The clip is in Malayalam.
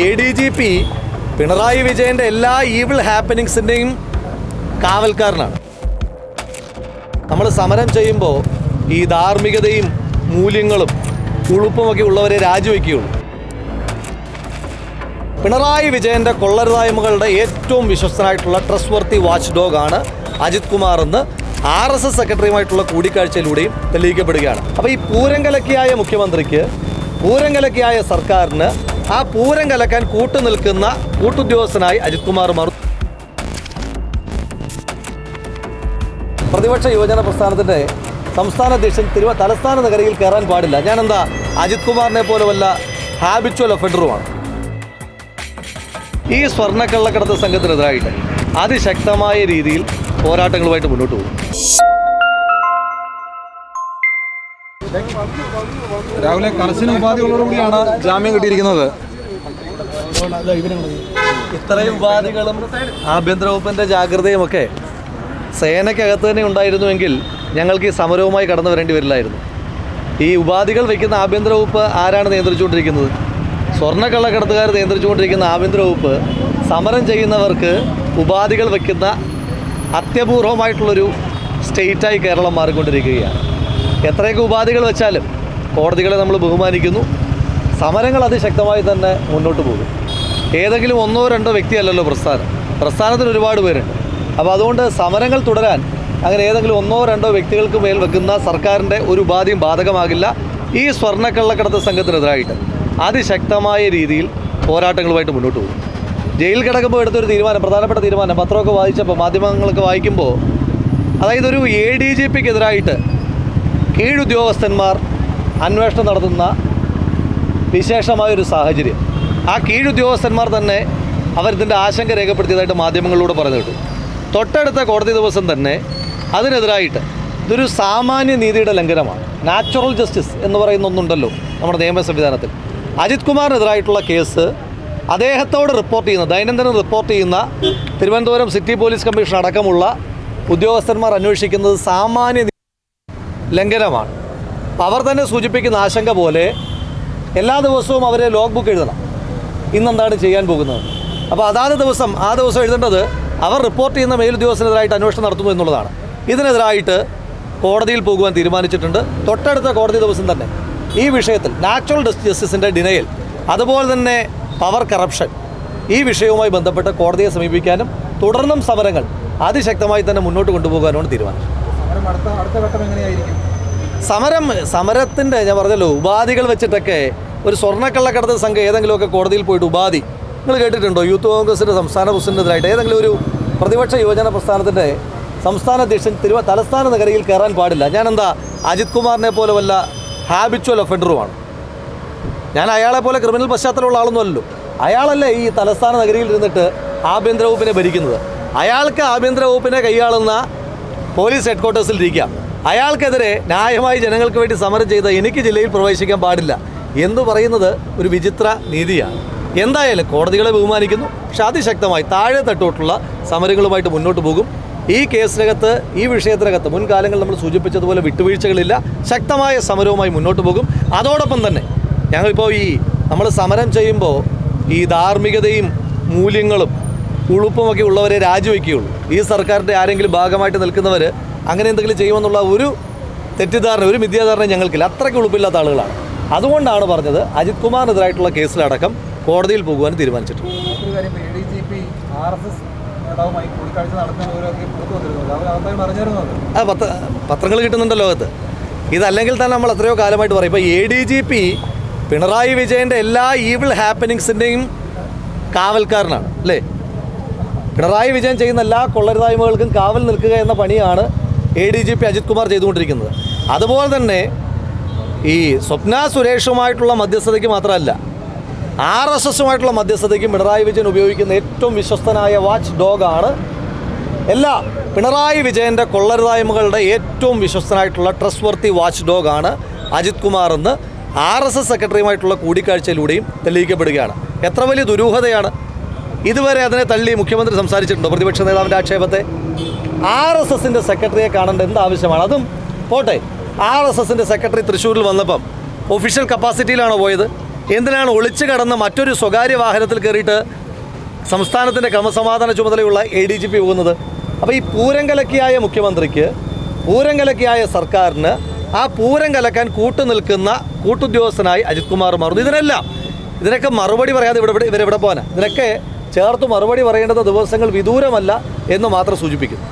A D G P Pinarayi വിജയന്റെ എല്ലാ ഈവിൾ ഹാപ്പനിങ്സിന്റെയും കാവൽക്കാരനാണ്. നമ്മൾ സമരം ചെയ്യുമ്പോൾ ഈ ധാർമ്മികതയും മൂല്യങ്ങളും ഉളുപ്പുമൊക്കെ ഉള്ളവരെ രാജിവെക്കുകയുള്ളൂ. പിണറായി വിജയന്റെ കൊള്ളരുതായ്മകളുടെ ഏറ്റവും വിശ്വസ്തനായിട്ടുള്ള ട്രസ്റ്റ് വർത്തി വാച്ച് ഡോഗാണ് അജിത് കുമാർ എന്ന് ആർ എസ് എസ് സെക്രട്ടറിയുമായിട്ടുള്ള കൂടിക്കാഴ്ചയിലൂടെയും തെളിയിക്കപ്പെടുകയാണ്. അപ്പോൾ ഈ പൂരം കലക്കിയായ മുഖ്യമന്ത്രിക്ക് പൂരം കലക്കിയായ സർക്കാരിന് ആ പൂരം കലക്കാൻ കൂട്ടുനിൽക്കുന്ന കൂട്ടുദ്യോഗസ്ഥനായി അജിത് കുമാർ മാറും. പ്രതിപക്ഷ യുവജന പ്രസ്ഥാനത്തിന്റെ സംസ്ഥാന അധ്യക്ഷൻ തിരുവ തലസ്ഥാന നഗരിയിൽ കയറാൻ പാടില്ല. ഞാനെന്താ അജിത് കുമാറിനെ പോലെ വല്ല ഹാബിച്വൽ ഒഫൻഡറുമാണ് ഈ സ്വർണക്കള്ളക്കടത്ത് സംഘത്തിനെതിരായിട്ട് അതിശക്തമായ രീതിയിൽ പോരാട്ടങ്ങളുമായിട്ട് മുന്നോട്ട് പോകും. രാവിലെ കർശന ഉപാധികളോടുകൂടിയാണ് ജാമ്യം കിട്ടിയിരിക്കുന്നത്. ഇത്രയും ഉപാധികളും ആഭ്യന്തര വകുപ്പിന്റെ ജാഗ്രതയും ഒക്കെ സേനയ്ക്കകത്ത് തന്നെ ഉണ്ടായിരുന്നുവെങ്കിൽ ഞങ്ങൾക്ക് ഈ സമരവുമായി കടന്നു വരേണ്ടി വരില്ലായിരുന്നു. ഈ ഉപാധികൾ വയ്ക്കുന്ന ആഭ്യന്തര വകുപ്പ് ആരാണ് നിയന്ത്രിച്ചുകൊണ്ടിരിക്കുന്നത്? സ്വർണക്കള്ളക്കടത്തുകാർ നിയന്ത്രിച്ചുകൊണ്ടിരിക്കുന്ന ആഭ്യന്തര വകുപ്പ് സമരം ചെയ്യുന്നവർക്ക് ഉപാധികൾ വയ്ക്കുന്ന അത്യപൂർവമായിട്ടുള്ളൊരു സ്റ്റേറ്റായി കേരളം മാറിക്കൊണ്ടിരിക്കുകയാണ്. എത്രയൊക്കെ ഉപാധികൾ വെച്ചാലും കോടതികളെ നമ്മൾ ബഹുമാനിക്കുന്നു. സമരങ്ങൾ അതിശക്തമായി തന്നെ മുന്നോട്ട് പോകും. ഏതെങ്കിലും ഒന്നോ രണ്ടോ വ്യക്തിയല്ലല്ലോ പ്രസ്ഥാനം. പ്രസ്ഥാനത്തിന് ഒരുപാട് പേരുണ്ട്. അപ്പോൾ അതുകൊണ്ട് സമരങ്ങൾ തുടരാൻ അങ്ങനെ ഏതെങ്കിലും ഒന്നോ രണ്ടോ വ്യക്തികൾക്ക് മേൽ വെക്കുന്ന സർക്കാരിന്റെ ഒരു ഉപാധിയും ബാധകമാകില്ല. ഈ സ്വർണക്കള്ളക്കടത്ത് സംഘത്തിനെതിരായിട്ട് അതിശക്തമായ രീതിയിൽ പോരാട്ടങ്ങളുമായിട്ട് മുന്നോട്ട് പോകും. ജയിൽ കിടക്കുമ്പോൾ എടുത്തൊരു തീരുമാനം പ്രധാനപ്പെട്ട തീരുമാനം പത്രമൊക്കെ വായിച്ചപ്പോൾ മാധ്യമങ്ങളൊക്കെ വായിക്കുമ്പോൾ അതായത് ഒരു എ ഡി ജി പിക്കെതിരായിട്ട് കീഴുദ്യോഗസ്ഥന്മാർ അന്വേഷണം നടത്തുന്ന വിശേഷമായൊരു സാഹചര്യം. ആ കീഴുദ്യോഗസ്ഥന്മാർ തന്നെ അവരിതിന്റെ ആശങ്ക രേഖപ്പെടുത്തിയതായിട്ട് മാധ്യമങ്ങളിലൂടെ പറഞ്ഞു തൊട്ടടുത്ത കോടതി ദിവസം തന്നെ അതിനെതിരായിട്ട് ഇതൊരു സാമാന്യ നീതിയുടെ ലംഘനമാണ്. നാച്ചുറൽ ജസ്റ്റിസ് എന്ന് പറയുന്ന ഒന്നുണ്ടല്ലോ നമ്മുടെ നിയമ സംവിധാനത്തിൽ. അജിത് കുമാറിനെതിരായിട്ടുള്ള കേസ് അദ്ദേഹത്തോട് റിപ്പോർട്ട് ചെയ്യുന്ന ദൈനംദിനം റിപ്പോർട്ട് ചെയ്യുന്ന തിരുവനന്തപുരം സിറ്റി പോലീസ് കമ്മീഷൻ അടക്കമുള്ള ഉദ്യോഗസ്ഥന്മാർ അന്വേഷിക്കുന്നത് സാമാന്യ ലംഘനമാണ്. അവർ തന്നെ സൂചിപ്പിക്കുന്ന ആശങ്ക പോലെ എല്ലാ ദിവസവും അവരെ ലോഗ് ബുക്ക് എഴുതണം. ഇന്നെന്താണ് ചെയ്യാൻ പോകുന്നത്? അപ്പോൾ അതാത് ദിവസം ആ ദിവസം എഴുതേണ്ടത് അവർ റിപ്പോർട്ട് ചെയ്യുന്ന മേലുദ്യോഗസ്ഥനെതിരായിട്ട് അന്വേഷണം നടത്തുന്നു എന്നുള്ളതാണ്. ഇതിനെതിരായിട്ട് കോടതിയിൽ പോകുവാൻ തീരുമാനിച്ചിട്ടുണ്ട്. തൊട്ടടുത്ത കോടതി ദിവസം തന്നെ ഈ വിഷയത്തിൽ നാച്ചുറൽ ജസ്റ്റിസിന്റെ ഡിനയൽ അതുപോലെ തന്നെ പവർ കറപ്ഷൻ ഈ വിഷയവുമായി ബന്ധപ്പെട്ട് കോടതിയെ സമീപിക്കാനും തുടർന്നും സമരങ്ങൾ അതിശക്തമായി തന്നെ മുന്നോട്ട് കൊണ്ടുപോകാനുമാണ് തീരുമാനം. സമരം അടുത്ത അടുത്ത ഘട്ടം എങ്ങനെയായിരിക്കും? സമരം സമരത്തിന്റെ ഞാൻ പറഞ്ഞല്ലോ ഉപാധികൾ വെച്ചിട്ടൊക്കെ ഒരു സ്വർണക്കള്ളക്കടത്ത് സംഘം ഏതെങ്കിലുമൊക്കെ കോടതിയിൽ പോയിട്ട് ഉപാധി. നിങ്ങൾ കേട്ടിട്ടുണ്ടോ? യൂത്ത് കോൺഗ്രസിന്റെ സംസ്ഥാന പ്രസിഡന്റിനായിട്ട് ഏതെങ്കിലും ഒരു പ്രതിപക്ഷ യുവജന പ്രസ്ഥാനത്തിന്റെ സംസ്ഥാന അധ്യക്ഷൻ തിരുവ തലസ്ഥാന നഗരിയിൽ കയറാൻ പാടില്ല. ഞാനെന്താ അജിത് കുമാറിനെ പോലെ വല്ല ഹാബിച്വൽ ഒഫൻഡറുമാണ് ഞാൻ അയാളെ പോലെ ക്രിമിനൽ പശ്ചാത്തലമുള്ള ആളൊന്നുമല്ലല്ലോ അയാളല്ലേ ഈ തലസ്ഥാന നഗരിയിൽ ഇരുന്നിട്ട് ആഭ്യന്തര വകുപ്പിനെ ഭരിക്കുന്നത്. അയാൾക്ക് ആഭ്യന്തര വകുപ്പിനെ കൈയാളുന്ന പോലീസ് ഹെഡ്ക്വാർട്ടേഴ്സിൽ ഇരിക്കാം. അയാൾക്കെതിരെ ന്യായമായി ജനങ്ങൾക്ക് വേണ്ടി സമരം ചെയ്ത എനിക്ക് ജില്ലയിൽ പ്രവേശിക്കാൻ പാടില്ല. എന്ന് പറയുന്നത് ഒരു വിചിത്ര നീതിയാണ്. എന്തായാലും കോടതികളെ ബഹുമാനിക്കുന്നു. പക്ഷെ അതിശക്തമായി താഴെ തട്ടോട്ടുള്ള സമരങ്ങളുമായിട്ട് മുന്നോട്ട് പോകും. ഈ കേസിനകത്ത് ഈ വിഷയത്തിനകത്ത് മുൻകാലങ്ങൾ നമ്മൾ സൂചിപ്പിച്ചതുപോലെ വിട്ടുവീഴ്ചകളില്ല. ശക്തമായ സമരവുമായി മുന്നോട്ട് പോകും. അതോടൊപ്പം തന്നെ ഞങ്ങളിപ്പോൾ ഈ നമ്മൾ സമരം ചെയ്യുമ്പോൾ ഈ ധാർമ്മികതയും മൂല്യങ്ങളും ഉളുപ്പുമൊക്കെ ഉള്ളവരെ രാജിവെക്കുകയുള്ളൂ. ഈ സർക്കാരിന്റെ ആരെങ്കിലും ഭാഗമായിട്ട് നിൽക്കുന്നവർ അങ്ങനെ എന്തെങ്കിലും ചെയ്യുമെന്നുള്ള ഒരു തെറ്റിദ്ധാരണ ഒരു മിഥ്യാധാരണ ഞങ്ങൾക്കില്ല. അത്രയ്ക്ക് ഉളുപ്പില്ലാത്ത ആളുകളാണ്. അതുകൊണ്ടാണ് പറഞ്ഞത് അജിത് കുമാറിനെതിരായിട്ടുള്ള കേസിലടക്കം കോടതിയിൽ പോകുവാൻ തീരുമാനിച്ചിട്ടുണ്ട്. ആ പത്ര പത്രങ്ങൾ കിട്ടുന്നുണ്ട് ലോകത്ത്. ഇതല്ലെങ്കിൽ തന്നെ നമ്മൾ എത്രയോ കാലമായിട്ട് പറയും. ഇപ്പോൾ A D G P Pinarayi വിജയന്റെ എല്ലാ ഈവിൾ ഹാപ്പനിങ്സിന്റെയും കാവൽക്കാരനാണ് അല്ലേ? പിണറായി വിജയൻ ചെയ്യുന്ന എല്ലാ കൊള്ളരുതായ്മകൾക്കും കാവൽ നിൽക്കുക എന്ന പണിയാണ് A D G P Ajith Kumar ചെയ്തുകൊണ്ടിരിക്കുന്നത്. അതുപോലെ തന്നെ ഈ സ്വപ്ന സുരേഷുമായിട്ടുള്ള മധ്യസ്ഥതയ്ക്ക് മാത്രമല്ല ആർ എസ് എസുമായിട്ടുള്ള മധ്യസ്ഥതയ്ക്കും പിണറായി വിജയൻ ഉപയോഗിക്കുന്ന ഏറ്റവും വിശ്വസ്തനായ വാച്ച് ഡോഗാണ് എല്ലാ പിണറായി വിജയന്റെ കൊള്ളരുതായ്മകളുടെ ഏറ്റവും വിശ്വസ്തനായിട്ടുള്ള ട്രസ്റ്റ് വാച്ച് ഡോഗാണ് അജിത് കുമാർ എന്ന് ആർ എസ് എസ് സെക്രട്ടറിയുമായിട്ടുള്ള കൂടിക്കാഴ്ചയിലൂടെയും തെളിയിക്കപ്പെടുകയാണ്. എത്ര വലിയ ദുരൂഹതയാണ് ഇതുവരെ അതിനെ തള്ളി മുഖ്യമന്ത്രി സംസാരിച്ചിട്ടുണ്ടോ? പ്രതിപക്ഷ നേതാവിന്റെ ആക്ഷേപത്തെ? ആർ എസ് എസിന്റെ സെക്രട്ടറിയെ കാണേണ്ട എന്ത് ആവശ്യമാണ്? അതും പോട്ടെ. ആർ എസ് എസിന്റെ സെക്രട്ടറി തൃശ്ശൂരിൽ വന്നപ്പം ഒഫീഷ്യൽ കപ്പാസിറ്റിയിലാണോ പോയത്? എന്തിനാണ് ഒളിച്ചു കടന്ന് മറ്റൊരു സ്വകാര്യ വാഹനത്തിൽ കയറിയിട്ട് സംസ്ഥാനത്തിന്റെ ക്രമസമാധാന ചുമതലയുള്ള എ ഡി ജി പി പോകുന്നത്? അപ്പോൾ ഈ പൂരം കലക്കിയായ മുഖ്യമന്ത്രിക്ക് പൂരം കലക്കിയായ സർക്കാരിന് ആ പൂരം കലക്കാൻ കൂട്ടു നിൽക്കുന്ന കൂട്ടുദ്യോഗസ്ഥനായി അജിത് കുമാർ മാറുന്നു. ഇതിനെല്ലാം ഇതിനൊക്കെ മറുപടി പറയാതെ ഇവിടെ ഇവിടെ ഇവരെവിടെ പോകാനാണ് ഇതിനൊക്കെ ചേർത്ത് മറുപടി പറയേണ്ടത് ദിവസങ്ങൾ വിദൂരമല്ല എന്ന് മാത്രം സൂചിപ്പിക്കുന്നു.